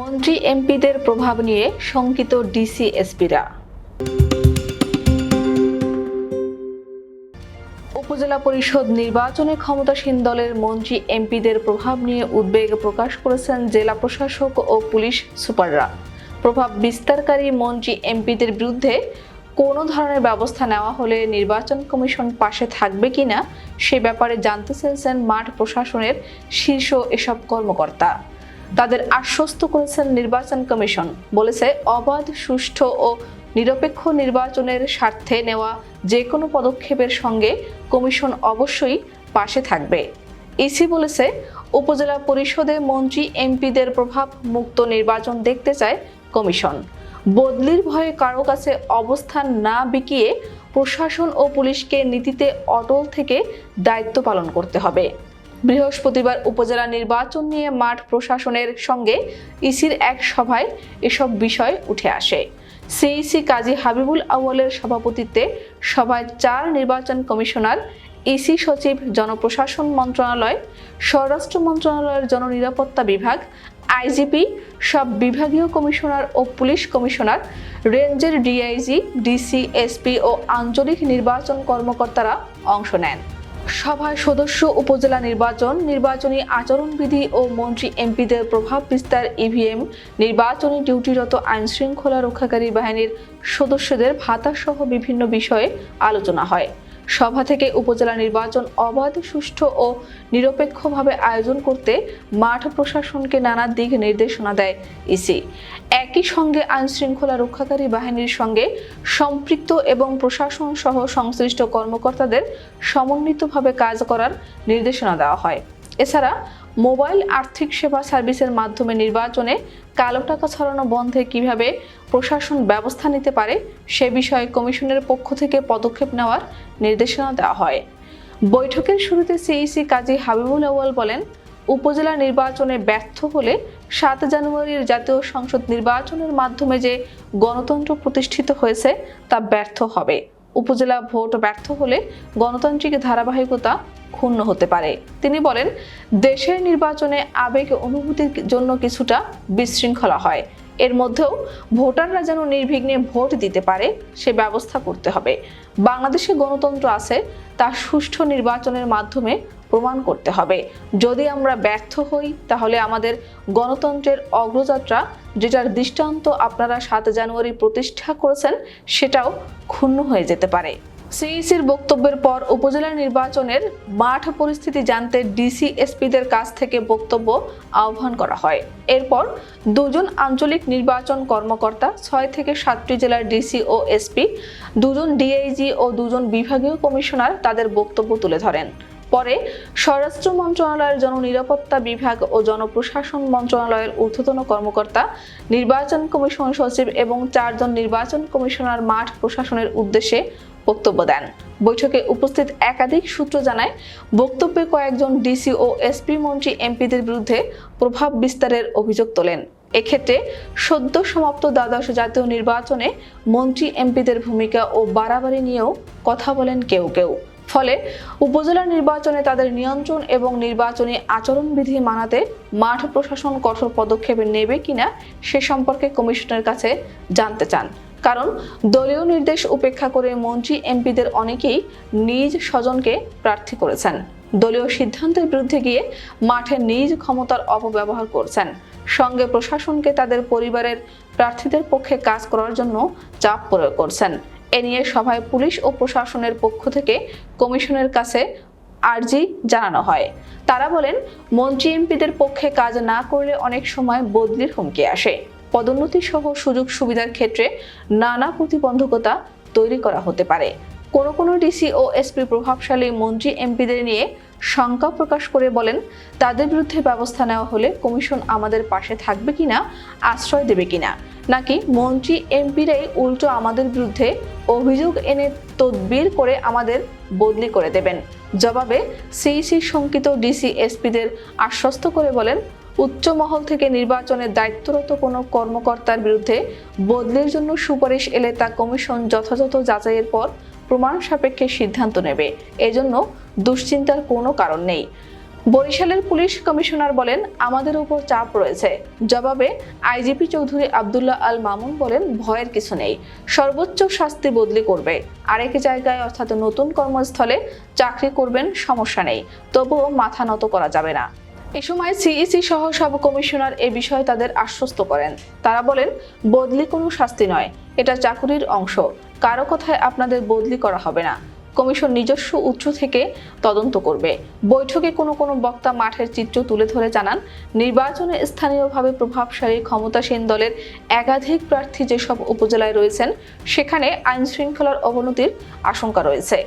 মন্ত্রী এমপিদের প্রভাব নিয়ে শঙ্কিত ডিসি এসপিরা উপজেলা পরিষদ নির্বাচনে ক্ষমতাসীন দলের মন্ত্রী এমপিদের প্রভাব নিয়ে উদ্বেগ প্রকাশ করেছেন জেলা প্রশাসক ও পুলিশ সুপাররা। প্রভাব বিস্তারকারী মন্ত্রী এমপিদের বিরুদ্ধে কোনো ধরনের ব্যবস্থা নেওয়া হলে নির্বাচন কমিশন পাশে থাকবে কিনা, সে ব্যাপারে জানতে চেয়েছেন মাঠ প্রশাসনের শীর্ষ এসব কর্মকর্তা। তাদের আশ্বস্ত করেছেন নির্বাচন কমিশন। বলেছে, অবাধ, সুষ্ঠু ও নিরপেক্ষ নির্বাচনের স্বার্থে নেওয়া যে কোনো পদক্ষেপের সঙ্গে কমিশন অবশ্যই পাশে থাকবে। ইসি বলেছে, উপজেলা পরিষদে মন্ত্রী, এমপিদের প্রভাব মুক্ত নির্বাচন দেখতে চায় কমিশন। বদলির ভয়ে কারও কাছে অবস্থান না বিকিয়ে প্রশাসন ও পুলিশকে নীতিতে অটল থেকে দায়িত্ব পালন করতে হবে। বৃহস্পতিবার উপজেলা নির্বাচন নিয়ে মাঠ প্রশাসনের সঙ্গে ইসির এক সভায় এসব বিষয় উঠে আসে। সিইসি কাজী হাবিবুল আউয়ালের সভাপতিত্বে সভায় চার নির্বাচন কমিশনার, ইসি সচিব, জনপ্রশাসন মন্ত্রণালয়, স্বরাষ্ট্র মন্ত্রণালয়ের জননিরাপত্তা বিভাগ, আইজিপি, সব বিভাগীয় কমিশনার ও পুলিশ কমিশনার, রেঞ্জের ডিআইজি, ডিসি, এসপি ও আঞ্চলিক নির্বাচন কর্মকর্তারা অংশ নেন। সভায় সদস্য, উপজেলা নির্বাচন, নির্বাচনী আচরণবিধি ও মন্ত্রী এমপিদের প্রভাব বিস্তার ইভিএম, নির্বাচনী ডিউটিরত আইন শৃঙ্খলা রক্ষাকারী বাহিনীর সদস্যদের ভাতা সহ বিভিন্ন বিষয়ে আলোচনা হয়। সভা থেকে উপজেলা নির্বাচন অবাধ, সুষ্ঠু ও নিরপেক্ষভাবে আয়োজন করতে মাঠ প্রশাসনকে নানা দিক নির্দেশনা দেয় ইসি। একই সঙ্গে আইন শৃঙ্খলা রক্ষাকারী বাহিনীর সঙ্গে সম্পৃক্ত এবং প্রশাসন সহ সংশ্লিষ্ট কর্মকর্তাদের সমন্বিতভাবে কাজ করার নির্দেশনা দেওয়া হয়। এছাড়া মোবাইল আর্থিক সেবা সার্ভিসের মাধ্যমে নির্বাচনে কালো টাকা ছড়ানো বন্ধে কীভাবে প্রশাসন ব্যবস্থা নিতে পারে, সে বিষয়ে কমিশনের পক্ষ থেকে পদক্ষেপ নেওয়ার নির্দেশনা দেওয়া হয়। বৈঠকের শুরুতে সিইসি কাজী হাবিবুল আউয়াল বলেন, উপজেলা নির্বাচনে ব্যর্থ হলে সাত জানুয়ারির জাতীয় সংসদ নির্বাচনের মাধ্যমে যে গণতন্ত্র প্রতিষ্ঠিত হয়েছে তা ব্যর্থ হবে। উপজেলা ভোট ব্যর্থ হলে গণতান্ত্রিক ধারাবাহিকতা ক্ষুণ্ণ হতে পারে। তিনি বলেন, দেশের নির্বাচনে আবেগ অনুভূতির জন্য কিছুটা বিশৃঙ্খলা হয়। এর মধ্যেও ভোটাররা যেন নির্বিঘ্নে ভোট দিতে পারে, সে ব্যবস্থা করতে হবে। বাংলাদেশে গণতন্ত্র আছে, তা সুষ্ঠু নির্বাচনের মাধ্যমে প্রমাণ করতে হবে। যদি আমরা ব্যর্থ হই, তাহলে আমাদের গণতন্ত্রের অগ্রযাত্রা, যেটার দৃষ্টান্ত আপনারা সাত জানুয়ারি প্রতিষ্ঠা করেছেন, সেটাও ক্ষুণ্ণ হয়ে যেতে পারে। সিইসির বক্তব্যের পর উপজেলা নির্বাচনের মাঠ পরিস্থিতি জানতে ডিসি এসপিদের কাছ থেকে বক্তব্য আহ্বান করা হয়। এরপর দুজন আঞ্চলিক নির্বাচন কর্মকর্তা, ছয় থেকে সাতটি জেলার ডিসি ও এসপি, দুজন ডিআইজি ও দুজন বিভাগীয় কমিশনার তাদের বক্তব্য তুলে ধরেন। পরে স্বরাষ্ট্র মন্ত্রণালয়ের জননিরাপত্তা বিভাগ ও জনপ্রশাসন মন্ত্রণালয়ের ঊর্ধ্বতন কর্মকর্তা, নির্বাচন কমিশন সচিব এবং চারজন নির্বাচন কমিশনার মাঠ প্রশাসনের উদ্দেশ্যে বক্তব্য দেন। বৈঠকে উপস্থিত একাধিক সূত্র জানায়, বক্তব্যে কয়েকজন ডিসি ও এসপি মন্ত্রী এমপিদের বিরুদ্ধে প্রভাব বিস্তারের অভিযোগ তোলেন। এক্ষেত্রে সদ্য সমাপ্ত দ্বাদশ জাতীয় নির্বাচনে মন্ত্রী এমপিদের ভূমিকা ও বাড়াবাড়ি নিয়েও কথা বলেন কেউ কেউ। ফলে উপজেলা নির্বাচনে তাদের নিয়ন্ত্রণ এবং নির্বাচনী আচরণবিধি মানাতে মাঠ প্রশাসন কঠোর পদক্ষেপ নেবে কিনা সে সম্পর্কে কমিশনের কাছে জানতে চান। কারণ দলীয় নির্দেশ উপেক্ষা করে মন্ত্রী, এমপিদের অনেকেই নিজ স্বজনকে প্রার্থী করেছেন। দলীয় সিদ্ধান্তের বিরুদ্ধে গিয়ে মাঠে নিজ ক্ষমতার অপব্যবহার করছেন। সঙ্গে প্রশাসনকে তাদের পরিবারের প্রার্থীদের পক্ষে কাজ করার জন্য চাপ প্রয়োগ করছেন। এ নিয়ে সভায় পুলিশ ও প্রশাসনের পক্ষ থেকে কমিশনের কাছে আর্জি জানানো হয়। তারা বলেন, মন্ত্রী এমপিদের পক্ষে কাজ না করলে অনেক সময় বদলির হুমকি আসে। পদোন্নতি সহ সুযোগ সুবিধার ক্ষেত্রে নানা প্রতিবন্ধকতা তৈরি করা হতে পারে। কোনো কোনো ডিসি ও এসপি প্রভাবশালী মন্ত্রী এমপিদের নিয়ে শঙ্কা প্রকাশ করে বলেন, তাদের বিরুদ্ধে ব্যবস্থা নেওয়া হলে কমিশন আমাদের পাশে থাকবে কিনা, আশ্রয় দেবে কিনা, নাকি মন্ত্রী এমপিরাই উল্টো আমাদের বিরুদ্ধে অভিযোগ এনে তদবির করে আমাদের বদলি করে দেবেন। জবাবে সিইসি শঙ্কিত ডিসি এসপিদের আশ্বস্ত করে বলেন, উচ্চ মহল থেকে নির্বাচনের দায়িত্বরত কোনো কর্মকর্তার বিরুদ্ধে বদলির জন্য সুপারিশ এলে তা কমিশন যথাযথ যাচাইয়ের পর প্রমাণ সাপেক্ষে সিদ্ধান্ত নেবে। এজন্য দুশ্চিন্তার কোনো কারণ নেই। বরিশালের পুলিশ কমিশনার বলেন, আমাদের উপর চাপ রয়েছে। জবাবে আইজিপি চৌধুরী আবদুল্লাহ আল মামুন বলেন, ভয়ের কিছু নেই। সর্বোচ্চ শাস্তি বদলি করবে। আরেক জায়গায় অর্থাৎ নতুন কর্মস্থলে চাকরি করবেন, সমস্যা নেই। তবুও মাথা নত করা যাবে না। এ সময় সিইসি সহ সব কমিশনার এ বিষয়ে তাদের আশ্বস্ত করেন। তারা বলেন, বদলি কোনো শাস্তি নয়। এটা চাকুরির অংশ। কারও কথায় আপনাদের বদলি করা হবে না। কমিশন নিজস্ব উৎস থেকে তদন্ত করবে। বৈঠকে কোনো কোনো বক্তা মাঠের চিত্র তুলে ধরে জানান, নির্বাচনে স্থানীয়ভাবে প্রভাবশালী ক্ষমতাসীন দলের একাধিক প্রার্থী যেসব উপজেলায় রয়েছেন, সেখানে আইনশৃঙ্খলার অবনতির আশঙ্কা রয়েছে।